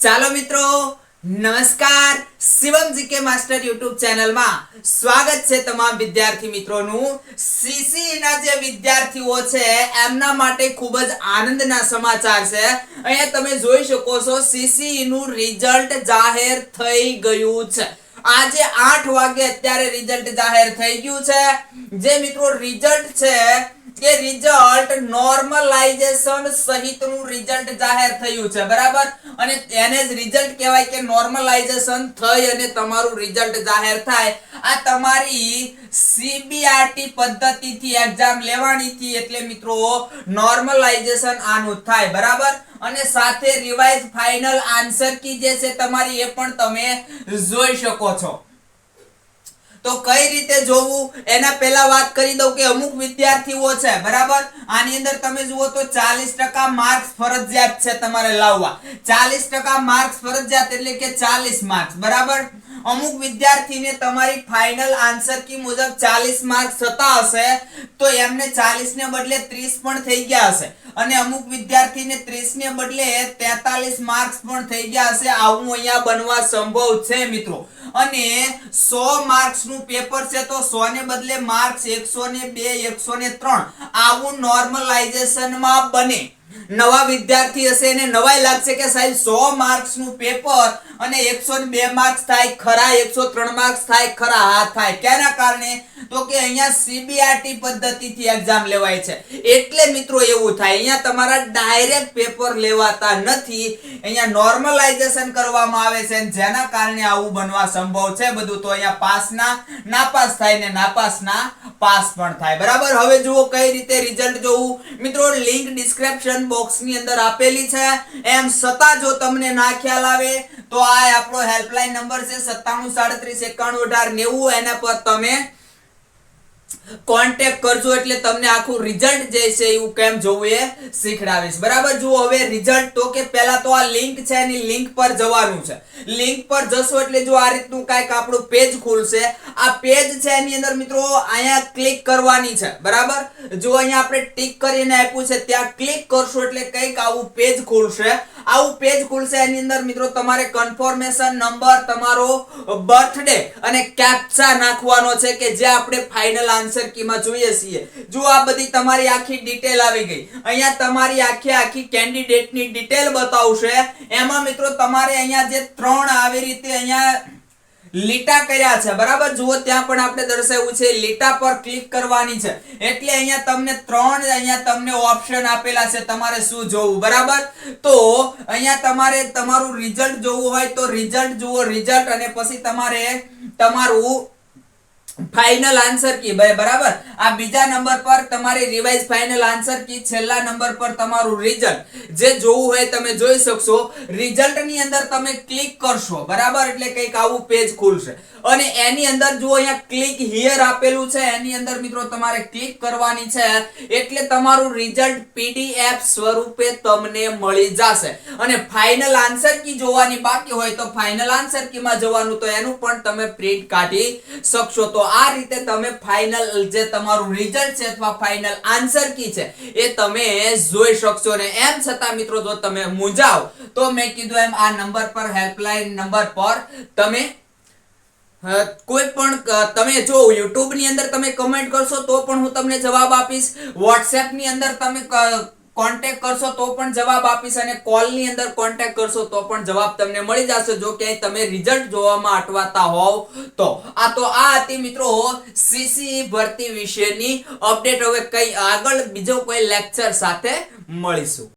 ચાલો મિત્રો, નમસ્કાર. શિવમ જીકે માસ્ટર યુટ્યુબ ચેનલમાં સ્વાગત છે તમામ વિદ્યાર્થી મિત્રોનું. સીસીના જે વિદ્યાર્થીઓ છે, એમના માટે ખૂબ જ આનંદના સમાચાર છે. અહીંયા તમે જોઈ શકો છો સીસીનું રિઝલ્ટ જાહેર થઈ ગયું છે. આજે આઠ વાગે અત્યારે રિઝલ્ટ જાહેર થઈ ગયું છે. જે મિત્રો રિઝલ્ટ છે કે રિઝલ્ટ નોર્મલાઇઝેશન સહિતનું રિઝલ્ટ જાહેર થયું છે, બરાબર? અને એને જ રિઝલ્ટ કહેવાય કે નોર્મલાઇઝેશન થઈ અને તમારું રિઝલ્ટ જાહેર થાય. આ તમારી સીબીઆરટી પદ્ધતિથી એક્ઝામ લેવાની હતી એટલે મિત્રો નોર્મલાઇઝેશન આનું થાય, બરાબર? અને સાથે રિવાઇઝ ફાઇનલ આન્સર કી જે છે તમારી એ પણ તમે જોઈ શકો છો. તો કઈ રીતે જોવું? એના પહેલા વાત કરી દઉં કે અમુક વિદ્યાર્થીઓ છે, બરાબર? આની અંદર તમે જુઓ તો 40% માર્ક્સ ફરજિયાત છે તમારે લાવવા. 40% માર્ક્સ ફરજિયાત એટલે કે 40 માર્ક્સ બરાબર? અમુક વિદ્યાર્થીને તમારી ફાઇનલ આન્સર કી મુજબ 40 માર્ક્સ થતા હશે, તો એમને 40 ને બદલે 30 પણ થઈ ગયા હશે. અને અમુક વિદ્યાર્થીને 30 ને બદલે 43 માર્ક્સ પણ થઈ ગયા હશે. આવું અહીંયા બનવા સંભવ છે, મિત્રો. અને 100 માર્ક્સનું પેપર છે, તો 100 ને બદલે માર્ક્સ 102 103 આવું નોર્મલાઇઝેશનમાં બને. નવા વિદ્યાર્થી હશે એને નવાઈ લાગશે કે સાહેબ સો માર્ક્સનું પેપર અને 102 માર્ક્સ થાય, ખરા 103 માર્ક્સ થાય, ખરા હા થાય. ક્યાંના કારણે? તો કે અહીંયા સીબીઆરટી પદ્ધતિથી એક્ઝામ લેવાય છે. એટલે મિત્રો એવું થાય, અહીંયા તમારા ડાયરેક્ટ પેપર લેવાતા નથી. અહીંયા નોર્મલાઇઝેશન કરવામાં આવે છે જેના કારણે આવું બનવા સંભવ છે બધું તો અહીંયા પાસના, નાપાસ થાય ને નાપાસના પાસ પણ થાય. બરાબર? હવે જુઓ કઈ રીતે રિઝલ્ટ જોવું. મિત્રો લિંક ડિસ્ક્રિપ્શન બોક્સની અંદર આપેલી છે. એમ છતાં જો તમને ના ખ્યાલ આવે, તો આ આપણો હેલ્પલાઇન નંબર છે સત્તાણું સાડત્રીસ એકાણું અઢાર નેવું. એના પર તમે કોન્ટેક્ટ કરજો એટલે તમને આખું રિઝલ્ટ જે છે એવું કેમ જોવું એ શીખડાવીશ. બરાબર? જુઓ, હવે રિઝલ્ટ તો કે પહેલા તો આ લિંક છે, એની લિંક પર જવાનું છે. લિંક પર જશો એટલે જો આ રીતનું કાંઈક આપણું પેજ ખુલશે. આ પેજ છે, એની અંદર મિત્રો અહીંયા ક્લિક કરવાની છે. બરાબર? જો અહીંયા આપણે ટિક કરીને આપ્યું છે. ત્યાં ક્લિક કરશો એટલે કંઈક આવું પેજ ખુલશે. આવું પેજ ખુલશે, એની અંદર મિત્રો તમારે કન્ફર્મેશન નંબર તમારો બર્થડે અને કેપ્ચા નાખવાનો છે કે જે આપણે ફાઇનલ આન્સર કીમાં જોઈએ છીએ. જો આ બધી તમારી આખી ડિટેલ આવી ગઈ, અહીંયા તમારી આખી આખી કેન્ડિડેટની ડિટેલ બતાવશે. એમાં મિત્રો તમારે અહીંયા જે ત્રણ આવી રીતે અહીંયા લીટા કર્યા છે, બરાબર? જુઓ, ત્યાં પણ આપણે દર્શાવ્યું છે, લીટા પર ક્લિક કરવાની છે. એટલે અહીંયા તમને ત્રણ અહીંયા તમને ઓપ્શન આપેલા છે, તમારે શું જોવું, બરાબર? તો અહીંયા તમારે તમારું રિઝલ્ટ જોવું હોય તો રિઝલ્ટ જુઓ રિઝલ્ટ અને પછી તમારે તમારું ફાઇનલ આન્સર કી, બરાબર? આ બીજા નંબર પર તમારી રિવાઇઝ ફાઇનલ આન્સર કી, છેલ્લા નંબર પર તમારું રિઝલ્ટ જે જોવું હોય તમે જોઈ શકશો. રિઝલ્ટની અંદર તમે ક્લિક કરશો, બરાબર? એટલે કંઈક આવું પેજ ખુલશે. અને એની અંદર જો અહીંયા ક્લિક હિયર આપેલું છે. એની અંદર મિત્રો તમારે ક્લિક કરવાની છે. એટલે તમારું રિઝલ્ટ પીડીએફ સ્વરૂપે તમને મળી જશે. અને ફાઇનલ આન્સર કી જોવાની બાકી હોય તો ફાઇનલ આન્સર કીમાં જવાનું તો એનું પણ તમે પ્રિન્ટ કાઢી શકશો. તો આ રીતે તમે ફાઇનલ જે તમારું રિઝલ્ટ છે અથવા ફાઇનલ આન્સર કી છે, એ તમે જોઈ શકશો ને. એમ છતાં મિત્રો, જો તમે મૂંઝાવ તો મેં કીધું એમ આ નંબર પર હેલ્પલાઇન નંબર પર તમે કોઈ પણ તમે જો યુટ્યુબની અંદર તમે કમેન્ટ કરશો, તો પણ હું તમને જવાબ આપીશ. વોટ્સએપની અંદર તમે કોન્ટેક્ટ કરશો તો પણ જવાબ આપીશ અને કોલની અંદર કોન્ટેક્ટ કરશો તો પણ જવાબ તમને મળી જશે. જો ક્યાંય તમે રિઝલ્ટ જોવામાં અટવાતા હોવ તો. આ તો આ હતી મિત્રો સીસી ભરતી વિશેની અપડેટ હવે કઈ આગળ બીજો કોઈ લેક્ચર સાથે મળીશું.